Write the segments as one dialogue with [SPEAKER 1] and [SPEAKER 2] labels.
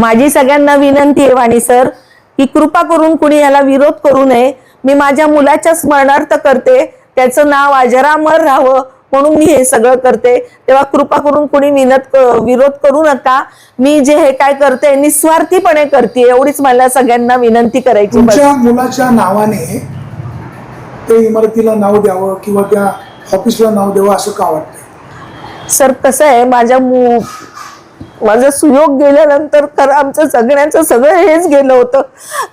[SPEAKER 1] माझी सगळ्यांना विनंती आहे वाणी सर की कृपा करून कुणी याला विरोध करू नये. मी माझ्या मुलाच्या स्मरणार्थ करते. त्याचं नाव अजरामर राहावं म्हणून मी हे सगळं करते. तेव्हा कृपा करून कुणी विनत विरोध करू नका. मी जे हे काय करते निस्वार्थीपणे करते एवढीच मला सगळ्यांना विनंती करायची
[SPEAKER 2] मुलाच्या नावाने ते इमारतीला नाव द्यावं किंवा त्या ऑफिसला नाव द्यावं असं का वाटतंय?
[SPEAKER 1] सर कसं आहे माझ्या मु माझं सुयोग गेल्यानंतर तर आमचं सगळ्यांचं सगळं हेच गेलं होतं.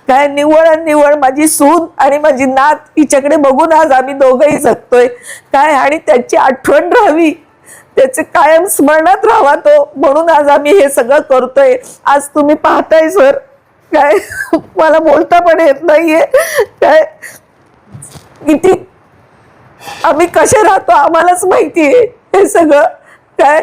[SPEAKER 1] काय निवळ आणि निवळ माझी सून आणि माझी नात हिच्याकडे बघून आज आम्ही दोघंही जगतोय. काय आणि त्याची आठवण राहावी. त्याचे कायम स्मरणात राहावा तो. म्हणून आज आम्ही हे सगळं करतोय. आज तुम्ही पाहताय सर. काय मला बोलता पण येत नाहीये. काय? किती आम्ही कसे राहतो आम्हालाच माहिती आहे हे सगळं. काय?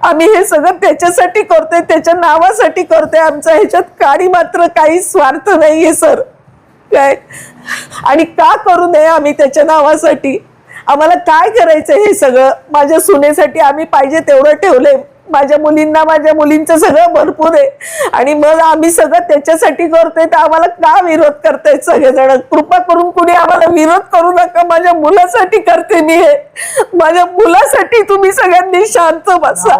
[SPEAKER 1] आम्ही हे सगळं त्याच्यासाठी करतोय त्याच्या नावासाठी करतोय. आमचा ह्याच्यात काही मात्र काही स्वार्थ नाहीये सर. काय? आणि का करू नये आम्ही त्याच्या नावासाठी? आम्हाला काय करायचं हे सगळं? माझ्या सुनेसाठी आम्ही पाहिजे तेवढं ठेवलंय. माझ्या मुलींना माझ्या मुलींचं सगळं भरपूर आहे. आणि मग आम्ही सगळं त्याच्यासाठी करतोय तर आम्हाला का विरोध करतायत सगळेजण? कृपा करून कुणी आम्हाला विरोध करू नका. माझ्या मुलासाठी करते मी हे. माझ्या मुलासाठी तुम्ही सगळ्यांनी शांत बसा.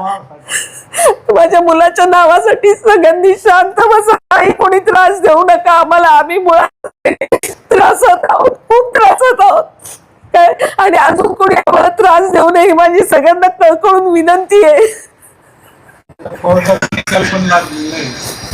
[SPEAKER 1] माझ्या मुलाच्या नावासाठी सगळ्यांनी शांत बसा. काही कोणी त्रास देऊ नका. आम्हाला आम्ही मुळात त्रासात आहोत. खूप त्रासात आहोत. काय? आणि अजून कोणी आम्हाला त्रास देऊ नये माझी सगळ्यांना कळकळून विनंती आहे.
[SPEAKER 3] कोर्टात निकाल पण लागलेला आहे